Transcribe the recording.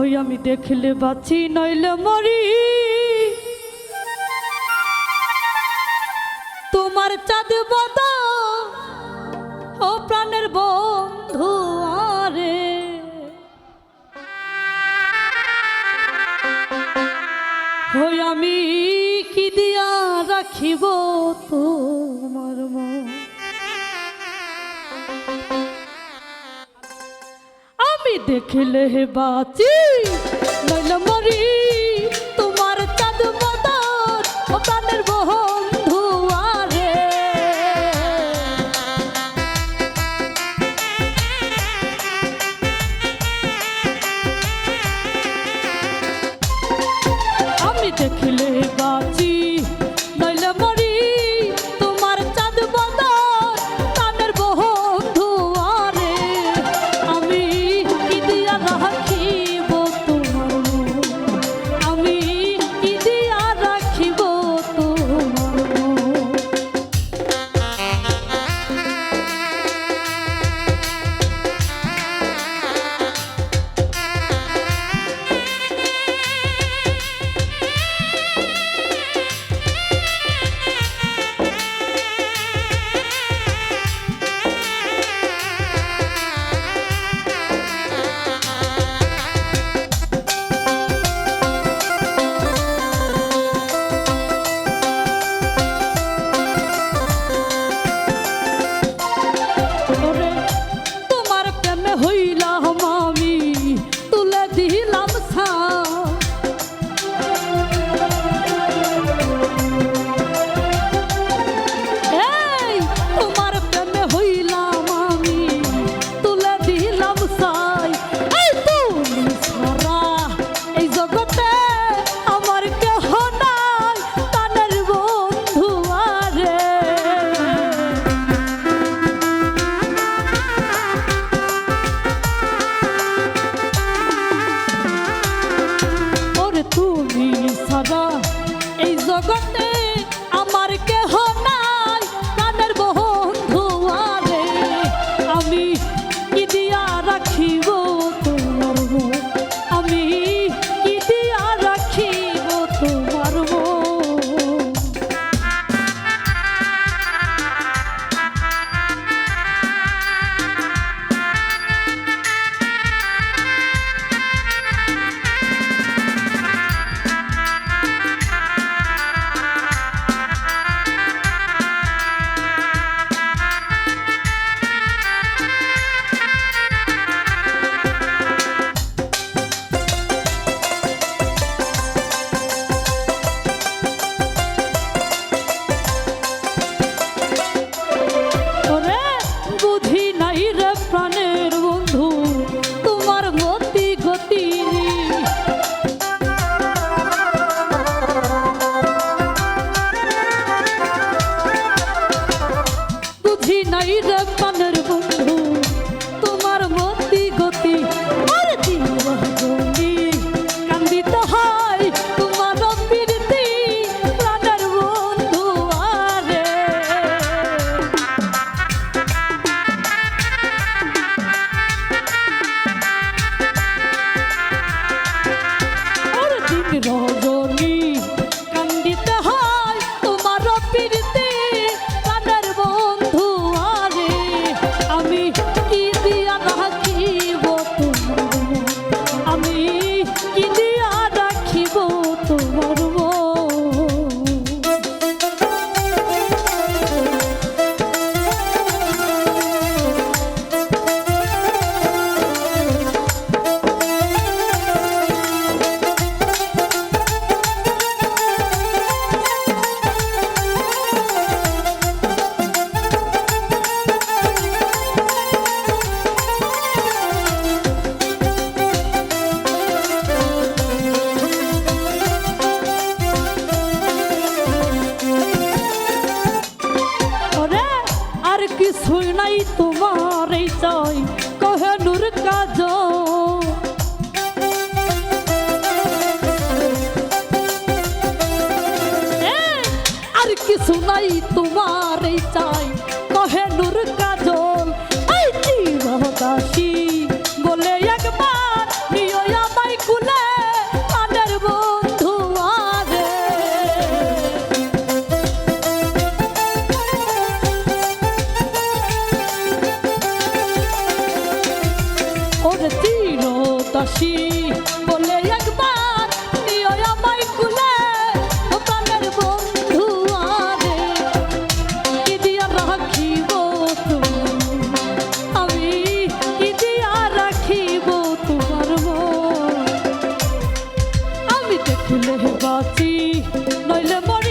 ওই আমি দেখলে বাঁচি, নইলে মরি। তোমার চাঁদ বাদা ও প্রাণের বন্ধু আরে। ওই আমি কি দিয়া রাখিব তোমার মন? দেখলে হে বাঁচি নইলে মরি নাই রে প্রাণের বন্ধু, তোমার গতি গতি আরে জীবনী কান্দিত হয় তোমার প্রীতি প্রাণের বন্ধু আরে। দিন রজনী কিছুই নাই তোমার এই চাই কহে নূর কাজ। আর কিছু নাই তোমার এই চাই, কহে নূর কাজল। এই জীবদাসী বাঁচি নইলে মর